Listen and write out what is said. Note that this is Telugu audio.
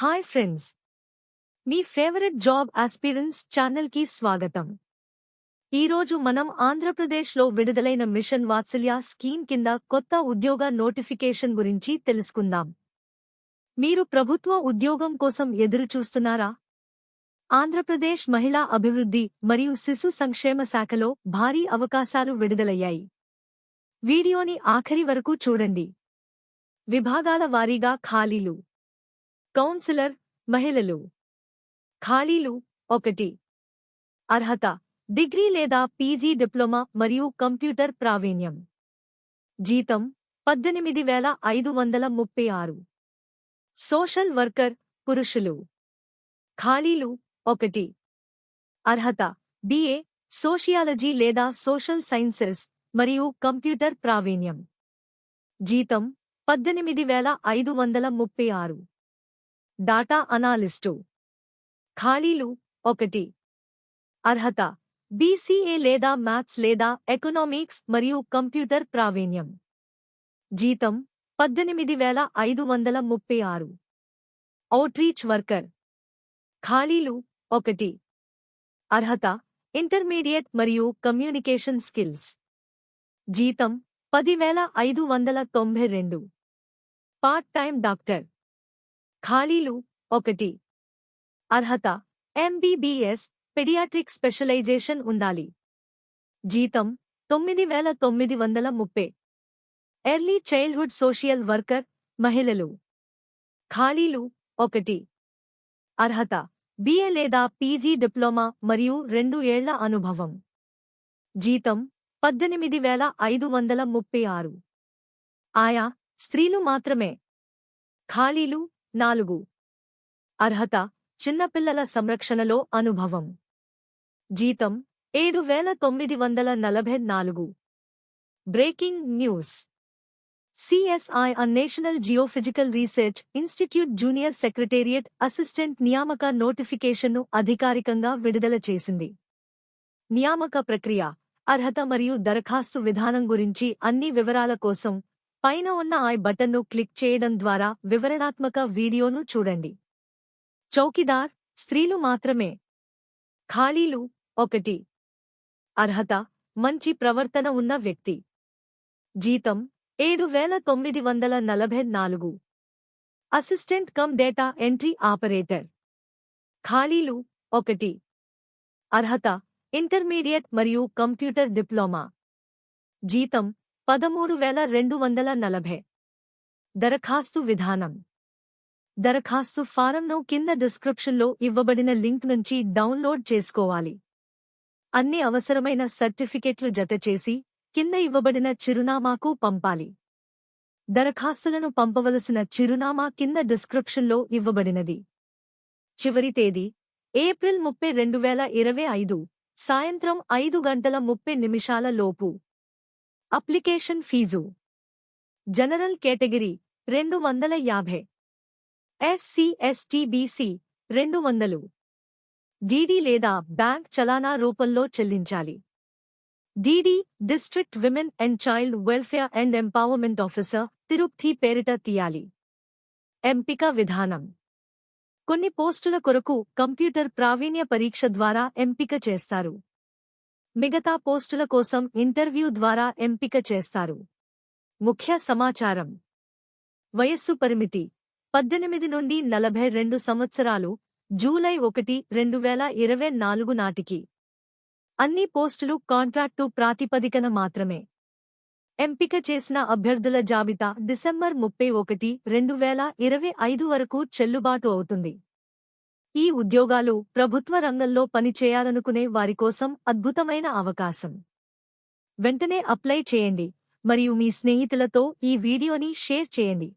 Hi friends. మీ ఫేవరెట్ జాబ్ ఆస్పిరెన్స్ ఛానల్కి స్వాగతం. ఈరోజు మనం ఆంధ్రప్రదేశ్లో విడుదలైన మిషన్ వాత్సల్య స్కీమ్ కింద కొత్త ఉద్యోగ నోటిఫికేషన్ గురించి తెలుసుకుందాం. మీరు ప్రభుత్వ ఉద్యోగం కోసం ఎదురుచూస్తున్నారా? ఆంధ్రప్రదేశ్ మహిళా అభివృద్ధి మరియు శిశు సంక్షేమ శాఖలో భారీ అవకాశాలు విడుదలయ్యాయి. వీడియోని ఆఖరి వరకు చూడండి. విభాగాల వారీగా ఖాళీలు. కౌన్సిలర్ మహిళలు. ఖాళీలు ఒకటి. అర్హత డిగ్రీ లేదా పీజీ డిప్లొమా మరియు కంప్యూటర్ ప్రావీణ్యం. జీతం పద్దెనిమిది వేల ఐదు వందల ముప్పై ఆరు. సోషల్ వర్కర్ పురుషులు. ఖాళీలు ఒకటి. అర్హత బిఏ సోషియాలజీ లేదా సోషల్ సైన్సెస్ మరియు కంప్యూటర్ ప్రావీణ్యం. జీతం పద్దెనిమిది వేల ఐదు వందల ముప్పై ఆరు. Data analyst. ఖాళీలు ఒకటి. అర్హత బీసీఏ లేదా మ్యాథ్స్ లేదా ఎకనామిక్స్ మరియు కంప్యూటర్ ప్రావీణ్యం. జీతం పద్దెనిమిది వేల ఐదు వందల ముప్పై ఆరు. Outreach worker. ఖాళీలు ఒకటి. అర్హత ఇంటర్మీడియట్ మరియు కమ్యూనికేషన్ స్కిల్స్. జీతం పదివేల ఐదు వందల తొంభై రెండు. Part time doctor. ఖాళీలు ఒకటి. అర్హత ఎంబీబీఎస్ పెడియాట్రిక్ స్పెషలైజేషన్ ఉండాలి. జీతం తొమ్మిది వేల తొమ్మిది వందల ముప్పై. ఎర్లీ చైల్డ్హుడ్ సోషియల్ వర్కర్ మహిళలు. ఖాళీలు ఒకటి. అర్హత బిఏ లేదా పీజీ డిప్లొమా మరియు రెండు ఏళ్ళ అనుభవం. జీతం పద్దెనిమిది వేల ఐదు వందల ముప్పై ఆరు. ఆయా స్త్రీలు మాత్రమే. ఖాళీలు నాలుగు. అర్హత చిన్నపిల్లల సంరక్షణలో అనుభవం. జీతం ఏడు వేల తొమ్మిది వందల నలభై నాలుగు. Breaking news. CSI uh national geophysical research institute junior secretariat assistant నియామక నోటిఫికేషన్ను అధికారికంగా విడుదల చేసింది. నియామక ప్రక్రియ అర్హత మరియు దరఖాస్తు విధానం గురించి అన్ని వివరాల కోసం పైన ఉన్న ఐ బటన్ను క్లిక్ చేయడం ద్వారా వివరణాత్మక వీడియోను చూడండి. చౌకీదార్ స్త్రీలు మాత్రమే. ఖాళీలు ఒకటి. అర్హత మంచి ప్రవర్తన ఉన్న వ్యక్తి. జీతం ఏడు వేల తొమ్మిది వందల నలభై నాలుగు. Assistant cum data entry operator. ఖాళీలు ఒకటి. అర్హత ఇంటర్మీడియట్ మరియు కంప్యూటర్ డిప్లొమా. జీతం పదమూడు వేల రెండు వందల నలభై. దరఖాస్తు విధానం. దరఖాస్తు ఫారంను కింద డిస్క్రిప్షన్లో ఇవ్వబడిన లింక్ నుంచి డౌన్లోడ్ చేసుకోవాలి. అన్ని అవసరమైన సర్టిఫికెట్లు జతచేసి కింద ఇవ్వబడిన చిరునామాకు పంపాలి. దరఖాస్తులను పంపవలసిన చిరునామా కింద డిస్క్రిప్షన్లో ఇవ్వబడినది. చివరి తేదీ ఏప్రిల్ ముప్పై రెండు వేల ఇరవై ఐదు సాయంత్రం ఐదు గంటల ముప్పై నిమిషాల లోపు. Application fee. జనరల్ కేటగిరీ రెండు వందల యాభై. ఎస్సీ ఎస్టీ బీసీ రెండు వందలు. డీడీ లేదా బ్యాంక్ చలానా రూపంలో చెల్లించాలి. DD district women and child welfare and empowerment officer Tirupati పేరిట తీయాలి. ఎంపిక విధానం. కొన్ని పోస్టుల కొరకు కంప్యూటర్ ప్రావీణ్య పరీక్ష ద్వారా ఎంపిక చేస్తారు. మిగతా పోస్టుల కోసం ఇంటర్వ్యూ ద్వారా ఎంపిక చేస్తారు. ముఖ్య సమాచారం. వయస్సు పరిమితి. పద్దెనిమిది నుండి నలభై రెండు సంవత్సరాలు జూలై ఒకటి రెండు వేల ఇరవై నాలుగు నాటికి. అన్ని పోస్టులు కాంట్రాక్టు ప్రాతిపదికన మాత్రమే. ఎంపిక చేసిన అభ్యర్థుల జాబితా డిసెంబర్ ముప్పై ఒకటి రెండు వేల ఇరవై ఐదు వరకు చెల్లుబాటు అవుతుంది. ఈ ఉద్యోగాలు ప్రభుత్వ రంగంలో పనిచేయాలనుకునే వారికోసం అద్భుతమైన అవకాశం. వెంటనే అప్లై చేయండి మరియు మీ స్నేహితులతో ఈ వీడియోని షేర్ చేయండి.